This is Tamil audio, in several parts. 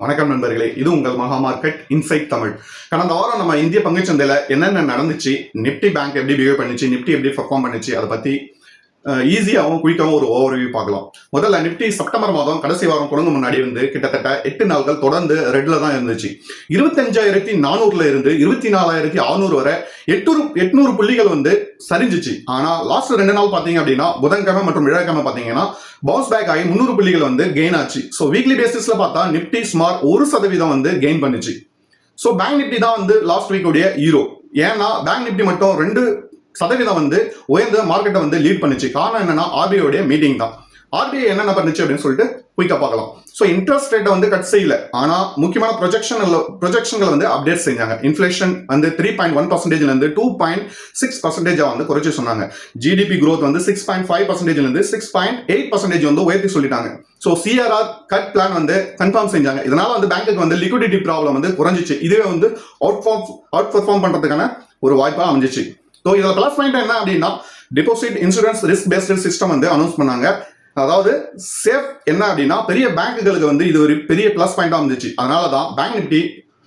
வணக்கம் நண்பர்களே இது உங்கள் மகா மார்க்கெட் இன்சைட் தமிழ். கடந்த வாரம் நம்ம இந்திய பங்குச்சந்தையில என்னென்ன நடந்துச்சு நிப்டி பேங்க் எப்படி பிஹேவ் பண்ணிச்சு நிப்டி எப்படி பர்ஃபார்ம் பண்ணுச்சு அதை பத்தி ஈஸியாகவும் குயிக்காகவும் ஒரு ஓவர்வியூ பார்க்கலாம். முதல்ல நிப்டி செப்டம்பர் மாதம் கடைசி வாரம் தொடங்க முன்னாடி இருந்து கிட்டத்தட்ட எட்டு நாட்கள் தொடர்ந்து ரெட்ல தான் இருந்துச்சு. இருபத்தஞ்சாயிரத்தி நானூறுல இருந்து இருபத்தி நாலாயிரத்தி ஆறுநூறு வரை எட்நூறு எட்நூறு புள்ளிகள் வந்து சரிஞ்சிச்சு. ஆனால் லாஸ்ட் ரெண்டு நாள் பார்த்தீங்க அப்படின்னா புதன்கிழமை மற்றும் விழாக்கிழமை பார்த்தீங்கன்னா பவுன்ஸ் பேக் ஆகி முந்நூறு புள்ளிகள் வந்து கெயின் ஆச்சு. ஸோ வீக்லி பேசிஸ்ல பார்த்தா நிப்டி சுமார் ஒரு சதவீதம் வந்து கெயின் பண்ணுச்சு. ஸோ பேங்க் நிப்டி தான் வந்து லாஸ்ட் வீக் ஹீரோ ஏன்னா பேங்க் நிப்டி மட்டும் ரெண்டு சதவீதம் வந்து உயர்ந்த மார்க்கெட்டை வந்து லீட் பண்ணுச்சு. காரணம் என்னன்னா ஆர்பிஐடைய மீட்டிங் தான். ஆர்பிஐ என்னென்ன பண்ணுச்சு அப்படின்னு சொல்லிட்டு குயிக்கா பார்க்கலாம். ஸோ இன்ட்ரெஸ்ட் ரேட்டை வந்து கட் செய்யல. ஆனால் முக்கியமான ப்ரொஜெக்ஷன் ப்ரொஜெக்ஷன்களை வந்து அப்டேட் செஞ்சாங்க. இன்ஃபிளேஷன் வந்து த்ரீ பாயிண்ட் ஒன் பர்சன்டேஜ்லேருந்து டூ பாயிண்ட் சிக்ஸ் பர்சன்டேஜாக வந்து குறைச்சி சொன்னாங்க. ஜிடிபி க்ரோத் வந்து சிக்ஸ் பாயிண்ட் ஃபைவ் பர்சன்டேஜ்லேருந்து சிக்ஸ் பாயிண்ட் எயிட் பர்சன்டேஜ் வந்து உயர்த்தி சொல்லிட்டாங்க. ஸோ சிஆர்ஆர் கட் பிளான் வந்து கன்ஃபார்ம் செஞ்சாங்க. இதனால வந்து பேங்க்குக்கு வந்து லிக்விடிட்டி ப்ராப்ளம் வந்து குறைஞ்சிச்சு. இதுவே வந்து அவுட் ஃபார்ம் அவுட் பெர்ஃபார்ம் பண்ணுறதுக்கான ஒரு வாய்ப்பாக அமைஞ்சிச்சு. ஸோ இதில் ப்ளஸ் பாயிண்ட் என்ன அப்படின்னா deposit insurance risk based system வந்து அனௌன்ஸ் பண்ணாங்க. அதாவது சேஃப் என்ன அப்படின்னா பெரிய பேங்க்குகளுக்கு வந்து இது ஒரு பெரிய ப்ளஸ் பாயிண்டாக இருந்துச்சு. அதனால தான் பேங்க் நிப்டி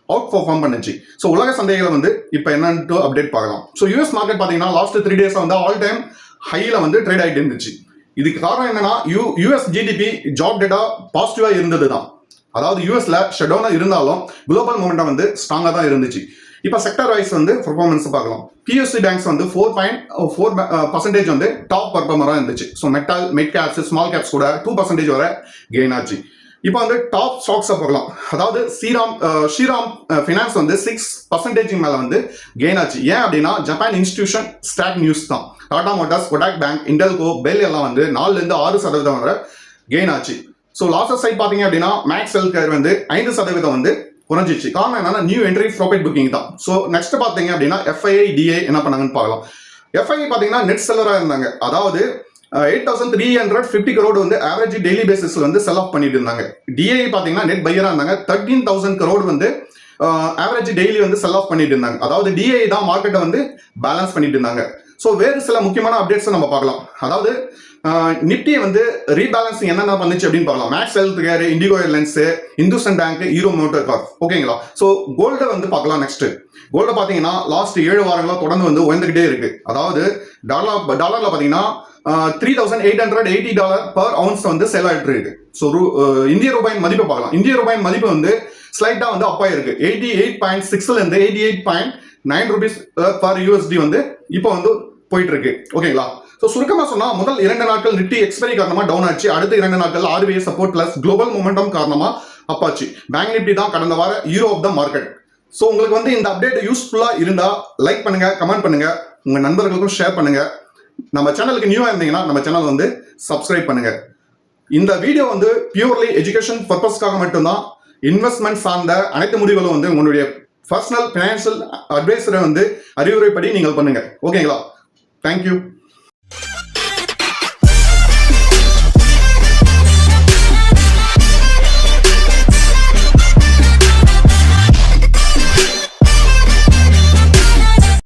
அவுட் பர்ஃபார்ம் பண்ணுச்சு. ஸோ உலக சந்தைகளை வந்து இப்போ என்னன்ட்டு அப்டேட் பார்க்கலாம். ஸோ யூஎஸ் மார்க்கெட் பார்த்தீங்கன்னா லாஸ்ட் த்ரீ டேஸ் வந்து ஆல் டைம் ஹையில் வந்து ட்ரேட் ஆகிட்டு இருந்துச்சு. இதுக்கு காரணம் என்னன்னா U US GDP job data பாசிட்டிவாக இருந்தது தான் அதாவது யூஎஸ்ல ஷெடோனா இருந்தாலும் குளோபல் மூமெண்ட்டாக வந்து ஸ்ட்ராங்காக தான் இருந்துச்சு. இப்போ செக்டர் வைஸ் வந்து பர்ஃபார்மன்ஸ் பார்க்கலாம். பிஎஸ்சி பேங்க்ஸ் வந்து ஃபோர் பாயிண்ட் ஃபோர் பர்சன்டேஜ் வந்து டாப் பர்ஃபார்மராக இருந்துச்சு. So metal mid caps small caps கூட டூ பர்சன்டேஜ் வரை கெயின் ஆச்சு. இப்போ வந்து டாப் ஸ்டாக்ஸை பார்க்கலாம். அதாவது Shriram uh, Shriram uh, finance வந்து சிக்ஸ் பர்சன்டேஜ் மேலே வந்து கெயின் ஆச்சு. ஏன் அப்படின்னா ஜப்பான் இன்ஸ்டிடியூஷன் ஸ்டாக் நியூஸ் தான். Tata Motors Kotak bank Hindalco bell எல்லாம் வந்து நாலுலேருந்து ஆறு சதவீதம் வரை கெயின் ஆச்சு. ஸோ லாஸஸ் சைட் பார்த்தீங்க அப்படின்னா மேக்ஸ் ஹெல்த் கேர் வந்து ஐந்து சதவீதம் வந்து குறைஞ்சிச்சு காரணம் என்னன்னா நியூ என்ட்ரி ப்ராஃபிட் புக்கிங் தான். ஸோ நெக்ஸ்ட் பார்த்தீங்க அப்படின்னா எஃப்ஐஐ டிஐ என்ன பண்ணாங்கன்னு பார்க்கலாம். எஃப்ஐஐ பார்த்தீங்கன்னா நெட் செல்லராக இருந்தாங்க. அதாவது eight thousand three hundred fifty crore வந்து ஆவரேஜ் டெய்லி பேசிஸ்ல வந்து செல் ஆஃப் பண்ணிட்டு இருந்தாங்க. டிஐ பார்த்தீங்கன்னா நெட் பையராக இருந்தாங்க. தேர்ட்டீன் தௌசண்ட் கரோடு வந்து ஆவரேஜ் டெய்லி வந்து செல் ஆஃப் பண்ணிட்டு இருந்தாங்க. அதாவது டிஐ தான் மார்க்கெட்டை வந்து பேலன்ஸ் பண்ணிட்டு இருந்தாங்க. ஸோ வேறு சில முக்கியமான அப்டேட்ஸை நம்ம பார்க்கலாம். அதாவது நிப்டி வந்து ரீபேலன்சிங் என்னென்ன பண்ணுச்சு அப்படின்னு பார்க்கலாம். Max health care IndiGo airlines Hindustan bank Hero motor car ஓகேங்களா ஸோ கோல்டை வந்து பார்க்கலாம் நெக்ஸ்ட் கோல்டை பார்த்தீங்கன்னா லாஸ்ட் ஏழு வாரங்களாக தொடர்ந்து வந்து உயர்ந்துகிட்டே இருக்கு. அதாவது டாலர் டாலரில் பார்த்தீங்கன்னா three thousand eight hundred eighty dollar per ounce வந்து செல் ஆகிட்டு இருக்கு. ஸோ இந்திய ரூபாயின் மதிப்பை பார்க்கலாம். இந்திய ரூபாயின் மதிப்பு வந்து ஸ்லைட்டாக வந்து அப்பா இருக்கு eighty eight point சிக்ஸ்லேருந்து eighty eight point nine rupees per USD வந்து இப்போ வந்து போயிட்டு இருக்கு. ஓகேங்களா ஸோ சுருக்கமாக சொன்னால் முதல் இரண்டு நாட்கள் நிட்டி எக்ஸ்பைரி காரணமாக டவுன் ஆச்சு. அடுத்த இரண்டு நாட்கள் RBI support plus global momentum காரணமாக அப்பாச்சு. பேங்க் நிப்டி தான் கடந்த வார hero of the market so உங்களுக்கு வந்து இந்த அப்டேட் யூஸ்ஃபுல்லாக இருந்தால் லைக் பண்ணுங்க கமெண்ட் பண்ணுங்க. உங்கள் நண்பர்களுக்கும் ஷேர் பண்ணுங்க. நம்ம சேனலுக்கு நியூவாக இருந்தீங்கன்னா நம்ம சேனல் வந்து சப்ஸ்கிரைப் பண்ணுங்க. இந்த வீடியோ வந்து பியூர்லி எஜுகேஷன் பர்பஸ்க்காக மட்டும்தான். இன்வெஸ்ட்மெண்ட் சார்ந்த அனைத்து முடிவுகளும் வந்து உங்களுடைய பர்சனல் ஃபினான்ஷியல் அட்வைசரை வந்து அறிவுரைப்படி நீங்கள் பண்ணுங்க. ஓகேங்களா தேங்க்யூ